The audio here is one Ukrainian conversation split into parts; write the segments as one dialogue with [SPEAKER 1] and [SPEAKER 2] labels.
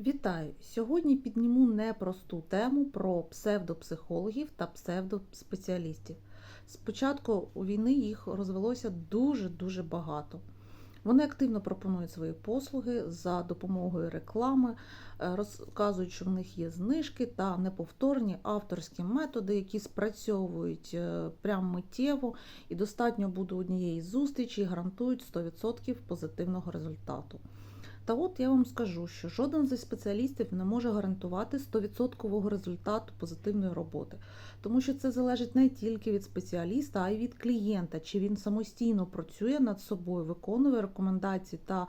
[SPEAKER 1] Вітаю! Сьогодні підніму непросту тему про псевдопсихологів та псевдоспеціалістів. Спочатку війни їх розвелося дуже-дуже багато. Вони активно пропонують свої послуги за допомогою реклами, е, розказують, що в них є знижки та неповторні авторські методи, які спрацьовують е, прямо миттєво і достатньо буде однієї зустрічі гарантують 100% позитивного результату. Та от я вам скажу, що жоден зі спеціалістів не може гарантувати 100% результату позитивної роботи, тому що це залежить не тільки від спеціаліста, а й від клієнта, чи він самостійно працює над собою, виконує рекомендації та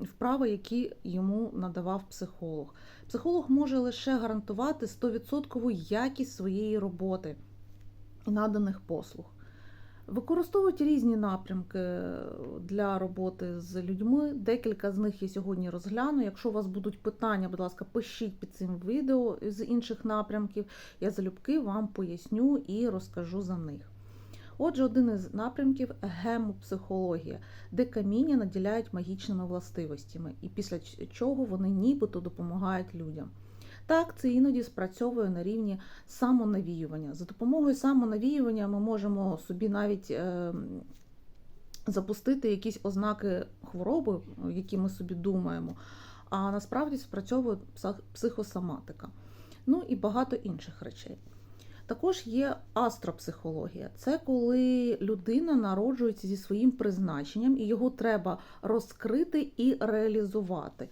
[SPEAKER 1] вправи, які йому надавав психолог. Психолог може лише гарантувати 100% якість своєї роботи і наданих послуг. Використовують різні напрямки для роботи з людьми. Декілька з них я сьогодні розгляну. Якщо у вас будуть питання, будь ласка, пишіть під цим відео з інших напрямків. Я залюбки вам поясню і розкажу за них. Отже, один із напрямків гемопсихологія, де каміння наділяють магічними властивостями, і після чого вони нібито допомагають людям. Так, це іноді спрацьовує на рівні самонавіювання. За допомогою самонавіювання ми можемо собі навіть е, запустити якісь ознаки хвороби, які ми собі думаємо, а насправді спрацьовує психосоматика. Ну і багато інших речей. Також є астропсихологія. Це коли людина народжується зі своїм призначенням, і його треба розкрити і реалізувати.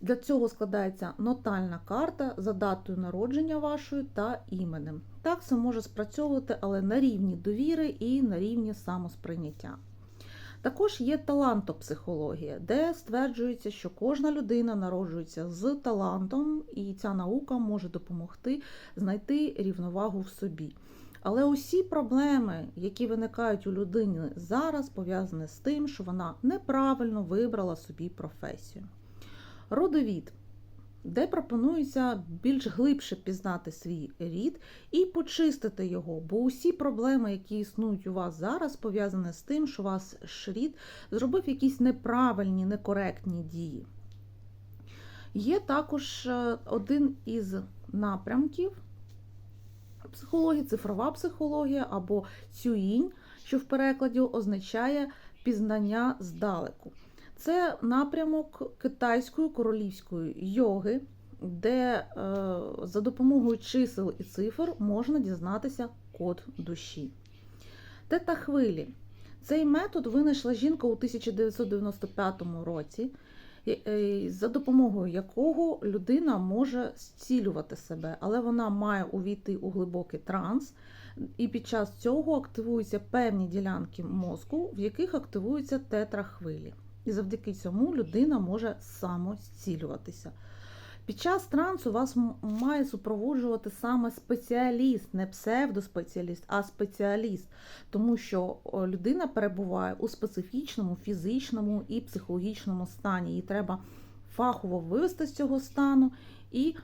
[SPEAKER 1] Для цього складається нотальна карта за датою народження вашою та іменем. Так це може спрацьовувати, але на рівні довіри і на рівні самосприйняття. Також є талантопсихологія, де стверджується, що кожна людина народжується з талантом, і ця наука може допомогти знайти рівновагу в собі. Але усі проблеми, які виникають у людини зараз, пов'язані з тим, що вона неправильно вибрала собі професію. Родовід, де пропонується більш глибше пізнати свій рід і почистити його, бо усі проблеми, які існують у вас зараз, пов'язані з тим, що ваш рід зробив якісь неправильні, некоректні дії. Є також е, один із напрямків психології, цифрова психологія або цюїнь, що в перекладі означає пізнання здалеку. Це напрямок китайської королівської йоги, де е, за допомогою чисел і цифр можна дізнатися код душі. Тета хвилі. Цей метод винайшла жінка у 1995 році, е, за допомогою якого людина може зцілювати себе, але вона має увійти у глибокий транс, і під час цього активуються певні ділянки мозку, в яких активуються тетрахвилі і завдяки цьому людина може самозцілюватися. Під час трансу вас має супроводжувати саме спеціаліст, не псевдоспеціаліст, а спеціаліст, тому що людина перебуває у специфічному фізичному і психологічному стані. Їй треба фахово вивести з цього стану і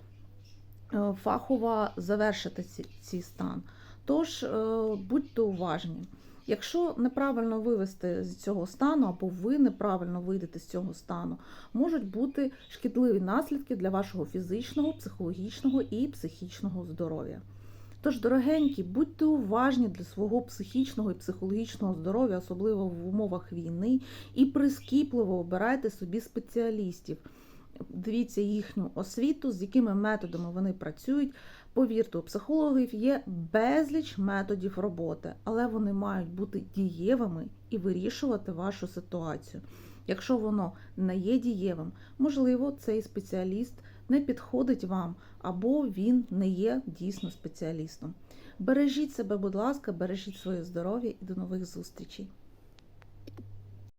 [SPEAKER 1] е, фахово завершити цей стан. Тож е, будьте уважні. Якщо неправильно вивести з цього стану, або ви неправильно вийдете з цього стану, можуть бути шкідливі наслідки для вашого фізичного, психологічного і психічного здоров'я. Тож, дорогенькі, будьте уважні для свого психічного і психологічного здоров'я, особливо в умовах війни, і прискіпливо обирайте собі спеціалістів. Дивіться їхню освіту, з якими методами вони працюють. Повірте, у психологів є безліч методів роботи, але вони мають бути дієвими і вирішувати вашу ситуацію. Якщо воно не є дієвим, можливо, цей спеціаліст не підходить вам, або він не є дійсно спеціалістом. Бережіть себе, будь ласка, бережіть своє здоров'я і до нових зустрічей.